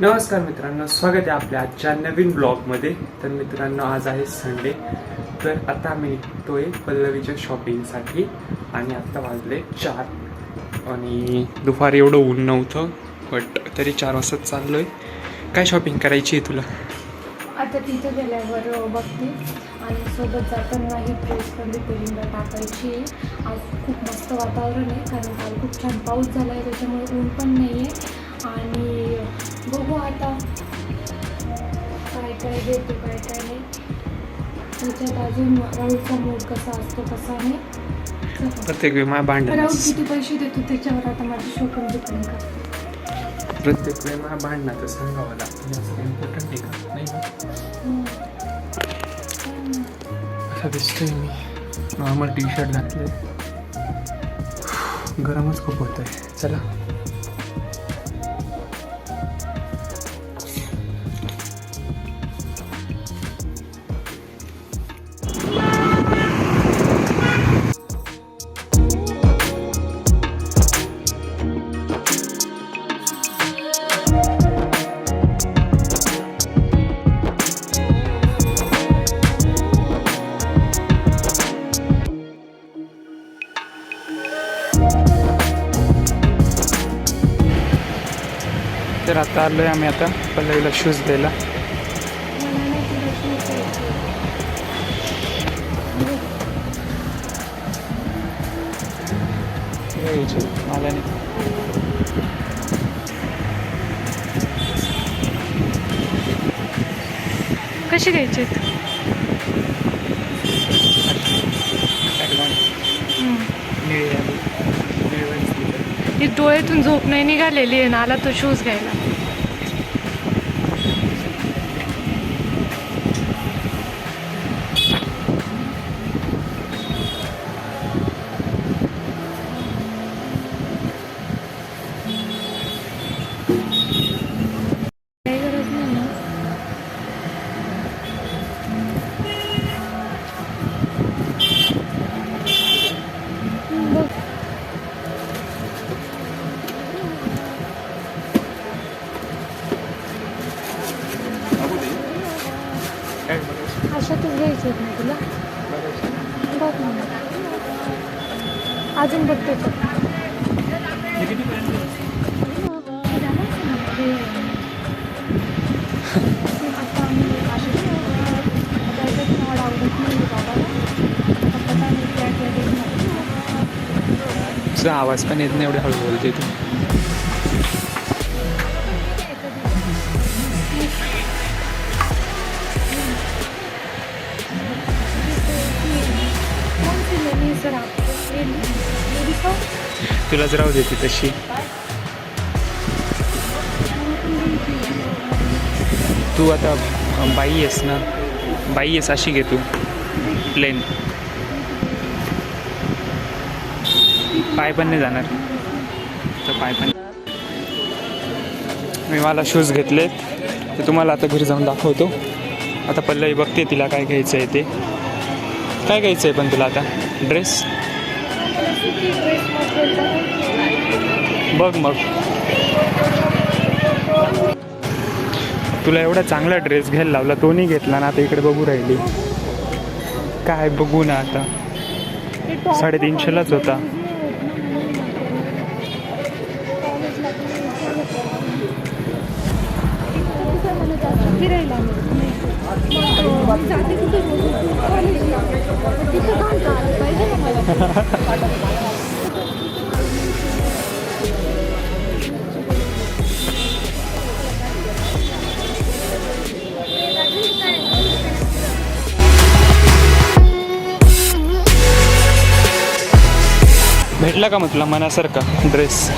नमस्कार मित्रांनो स्वागत आहे आपल्या आजच्या नवीन ब्लॉगमध्ये. तर मित्रांनो आज आहे संडे तर आता मी निघतोय पल्लवीच्या शॉपिंगसाठी आणि आत्ता वाजले चार. आणि दुपारी एवढं ऊन नव्हतं बट तरी चार वाजता चाललोय. काय शॉपिंग करायची आहे तुला? आता तिथं गेल्यावर बघते. आणि सोबत जाताना ही ड्रेस पण रिपेरिंगला टाकायची आज खूप मस्त वातावरण आहे कारण काल खूप छान पाऊस झाला आहे त्याच्यामुळे ऊन पण नाही आहे आणि बघू आता. काय काय देतो काय काय नाही. त्याच्यात अजून राहुलचा मूड कसा असतो कसा नाही. प्रत्येक वेळी माझ्या राहुल भांडणात किती पैसे देतो त्याच्यावर आता माझी शॉपिंग डिपेंड करते प्रत्येक वेळी माझ्या भांडणाचं सांगावं लागतं. जास्त इम्पॉर्टंट आहे का? नाही का. असा दिसतोय मी. नॉर्मल टी शर्ट घातले गरमच खूप होत आहे चला. तर आलोय आम्ही आता. पल्लवीला शूज द्यायला. मला नाही. shoes घ्यायचे. ही डोळ्यातून झोप नाही निघालेली आहे ना आला तो शूज घ्यायला काही गरज नाही ना बघ काय बघायचं? अशातच घ्यायचे ना तुला बघायचं. बघ ना अजून बघते का हे किती पर्यंत आहे? आता आम्ही अशीच त्याच्यात आवड आवडत नाही बाबाला आता पता नाही क्या क्या देखणार तुझा आवाज पण येत नाही एवढे हळू बोलते तू तुला सी तुलाच राहू देते तशी. तू आता बाई आहेस ना. बाई आहेस अशी घे तू. प्लेन पाय पण नाही जाणार. तर पाय पण मी मला शूज घेतले. ते तुम्हाला आता घरी जाऊन दाखवतो. आता पल्लवी बघते तिला काय घ्यायचं आहे ते. काय घ्यायचं आहे पण तुला आता? ड्रेस ड्रेस बघ मग. तुला एवढा चांगला ड्रेस घ्यायला लावला तो नाही घेतला ना आता इकडे बघू राहिली. काय बघू ना आता. साडेतीनशेलाच होता. फिरायला जाते कुठे? कॉलेजला तिथं घालता आलं पाहिजे ना मला. भेटला का मग तुला मनासारखा ड्रेस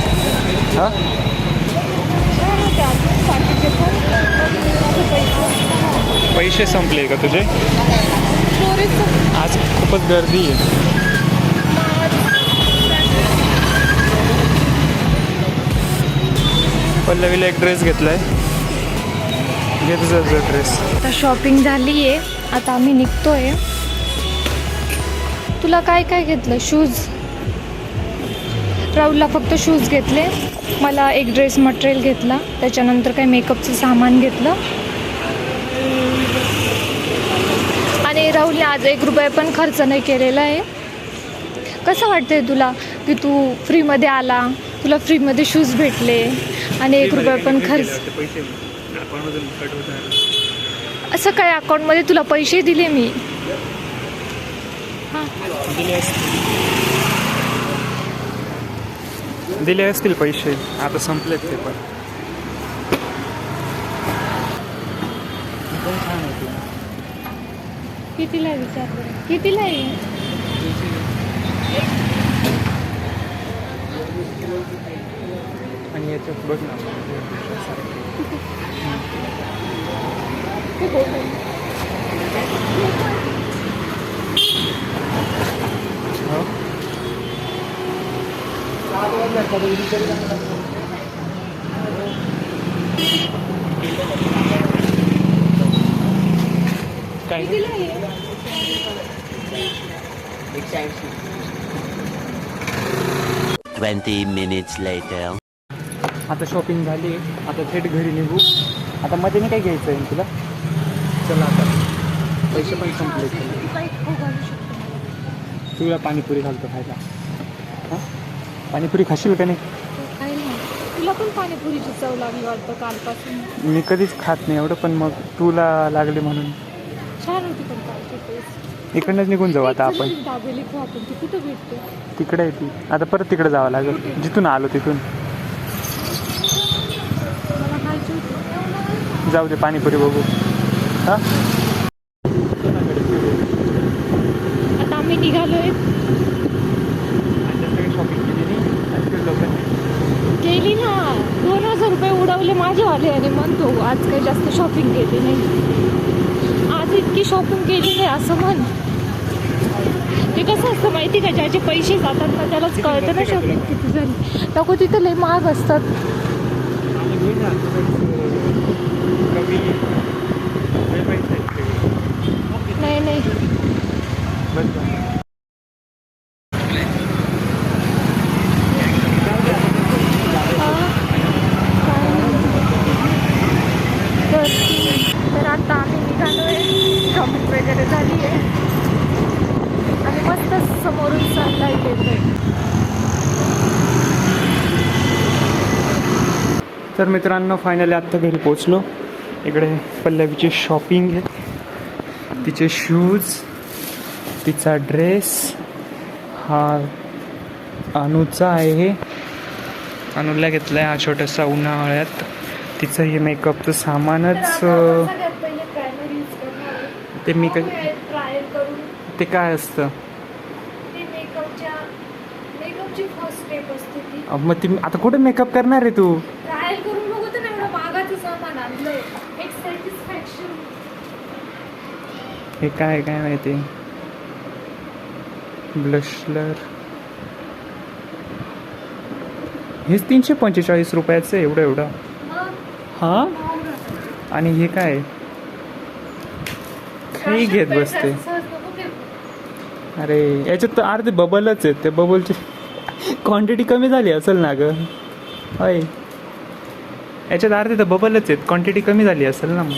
हा? पैसे संपले का तुझे? आज खूपच गर्दी आहे. पल्लवीला एक ड्रेस घेतलाय. घे तुझा ड्रेस आता शॉपिंग झाली आहे आता आम्ही निघतोय. तुला काय काय घेतलं? शूज राहुलला फक्त शूज घेतले. मला एक ड्रेस मटेरियल घेतला. त्याच्यानंतर काही मेकअपचं सामान घेतलं. आणि आज एक रुपया पण खर्च नाही केलेला आहे. कसं वाटतंय तुला की तू फ्रीमध्ये आला? तुला फ्रीमध्ये शूज भेटले आणि एक रुपया पण खर्च असं काय अकाउंटमध्ये तुला पैसे दिले मी? हां. दिले असतील. दिले असतील पैसे. आता संपलेत ते पण एकदम छान आहे ते. कितीला आहे विचार बरं. कितीला आहे आणि याच्यात बघ ना. हो. काय? Twenty minutes later. आता शॉपिंग झाली. आता थेट घरी निघू. आता मध्ये नाही काय घ्यायचं आहे तुला? चला आता. पैसे पण संपले. तुला पाणीपुरी घालतो खायला. हां? पाणीपुरी खाशील का नाही. तुला पण पाणीपुरीची चव लागली वाटतं कालपासून? मी कधीच खात नाही एवढं पण मग तुला लागले म्हणून. छान होती पण कालची टेस्ट इकडनंच निघून जाऊ आता आपण. दाबेली खाऊ आपण ती कुठं भेटते? तिकडे आहे ती. आता परत तिकडे जावं लागेल. जिथून आलो तिथून. मला खायची होती. जाऊ दे पाणीपुरी बघू. हां? आता आम्ही निघालोय. शॉपिंग केली नाही. केली ना. दोन हजार रुपये उडवले माझेवाले आणि म्हणतो आज काही जास्त शॉपिंग केली नाही. इतकी शॉपिंग केली नाही असं म्हण. ते कसं असतं माहिती का? ज्याचे पैसे जातात ना त्यालाच कळतं ना शॉपिंग किती झाली नको तिथं लई महाग असतात. नाही नाही. तर तर आता आम्ही निघालोय. शॉपिंग वगैरे झाली आहे. आणि मस्त समोरून सनलाईट येतोय. तर मित्रांनो फायनली आत्ता घरी पोचलो इकडे पल्लवीची शॉपिंग आहे तिचे शूज तिचा ड्रेस हा अनुचा आहे. अनुला घेतला आहे हा छोटासा उन्हाळ्यात. तिचं हे मेकअपचं सामानच अं, सगळ्यात पहिले प्रायमर यूज करणार आहे. ते मी ट्रायल करून ते काय असतं? ते मेकअपच्या मेकअपची फर्स्ट स्टेप असते ती. अं, मग ती आता कुठे मेकअप करणार आहे तू? ट्रायल करून बघू तर एवढं मागाचं सामान आणलंय. एक सॅटिस्फॅक्शन हे काय काय माहिती? ब्लशलर हेच तीनशे पंचेचाळीस रुपयाचं आहे एवढं एवढं. हां? आणि हे काय? काही घेत बसते. अरे याच्यात तर अर्धे बबलच आहेत. त्या बबलची क्वांटिटी कमी झाली असेल ना ग. होय. याच्यात अर्धे तर बबलच आहेत. क्वांटिटी कमी झाली असेल ना मग.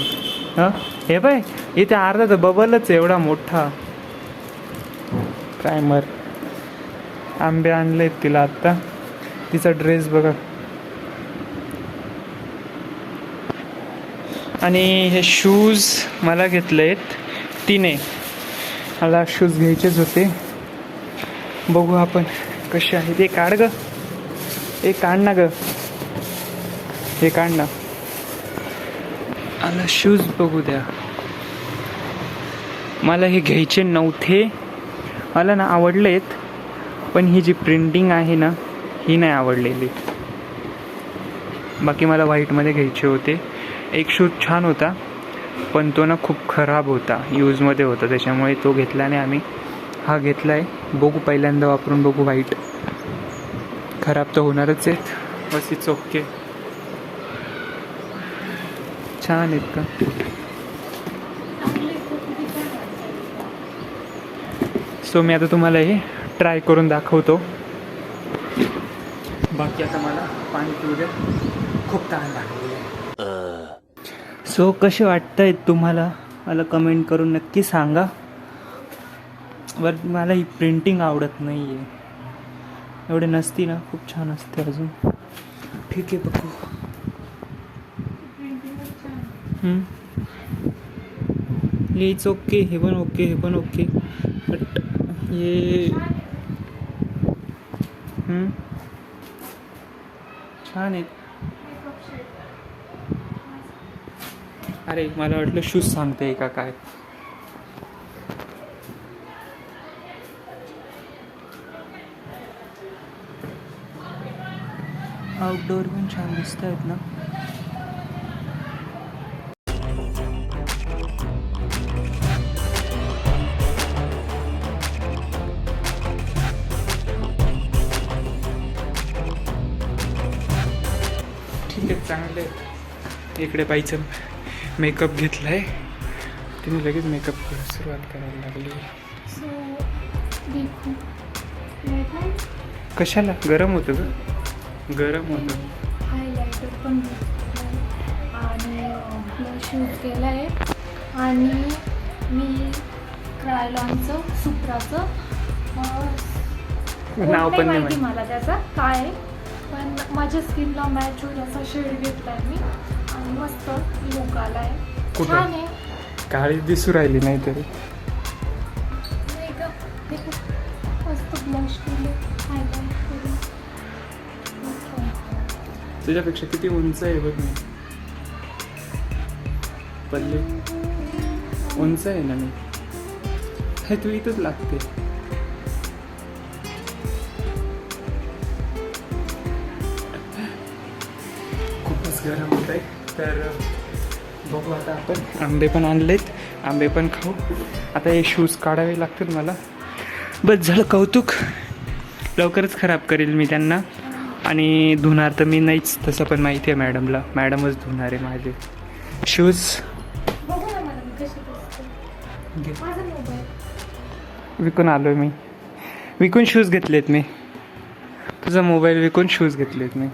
हां? हे बाय इथे अर्धा तर बबलच आहे एवढा मोठा. प्रायमर आंबे आणलेत तिला आत्ता तिचा ड्रेस बघा. आणि हे शूज मला घेतले आहेत. तिने. मला शूज घ्यायचेच होते. बघू आपण कसे आहे ते काढ ग. हे काढ ना ग. हे काढ ना. मला शूज बघू द्या. मला हे घ्यायचे नव्हते. मला ना आवडलेत. पण ही जी प्रिंटिंग आहे ना ही नाही आवडलेली. बाकी मला व्हाईटमध्ये घ्यायचे होते. एक शूज छान होता. पण तो ना खूप खराब होता यूजमध्ये होता. त्याच्यामुळे तो घेतला नाही आम्ही हा घेतला आहे बघू पहिल्यांदा वापरून बघू वाईट. खराब तर होणारच आहेत. बस इट्स ओके छान आहेत का? सो मी आता तुम्हाला हे ट्राय करून दाखवतो. बाकी आता मला पाणी पिऊ द्या. खूप ताण लागलेली आहे. सो कसे वाटतंय तुम्हाला? मला कमेंट करून नक्की सांगा. बर मला ही प्रिंटिंग आवडत नाही आहे एवढे नसती ना खूप छान असते अजून. ठीक आहे बघू. इट्स ओके हे पण ओके हे पण ओके. बट हे छान आहे अरे मला वाटलं शूज सांगते का काय? आउटडोअर पण छान दिसत आहेत ना? ठीक आहे चांगलं इकडे बाईचं मेकअप घेतला आहे तिने लगेच मेकअप सुरुवात करायला लागली. कशाला? गरम होतं ग गरम होतं. हायलायटर पण आणि यूज केला आहे आणि मी क्रायलॉनचं सुप्राचं नाव पण नाही माहिती. मला त्याचा. काय? आहे पण माझ्या स्किनला मॅच होईल असा शेड घेतलाय मी. आणि मस्त लुक आलाय. कुठं? छान आहे. काळी दिसू राहिली नाही तरी. नाही का? देखो, मस्त ब्लश केले. हायलाइट केले. Okay. तुझ्यापेक्षा किती उंच आहे बघ मी. पल्ले. उंच आहे ना मी. हे तू इथंच लागते. तर बघू आता आपण आंबे पण आणलेत. आंबे पण खाऊ. आता हे शूज काढावे लागतील मला. बस झालं कौतुक. लवकरच खराब करेल मी त्यांना. आणि धुणार तर मी नाहीच तसं पण माहिती आहे मॅडमला मॅडमच धुणार आहे माझे. शूज बघू ना मला मी कशी दिसते. माझा मोबाईल विकून आलो आहे मी. विकून शूज घेतलेत मी. तुझा मोबाईल विकून शूज घेतलेत मी.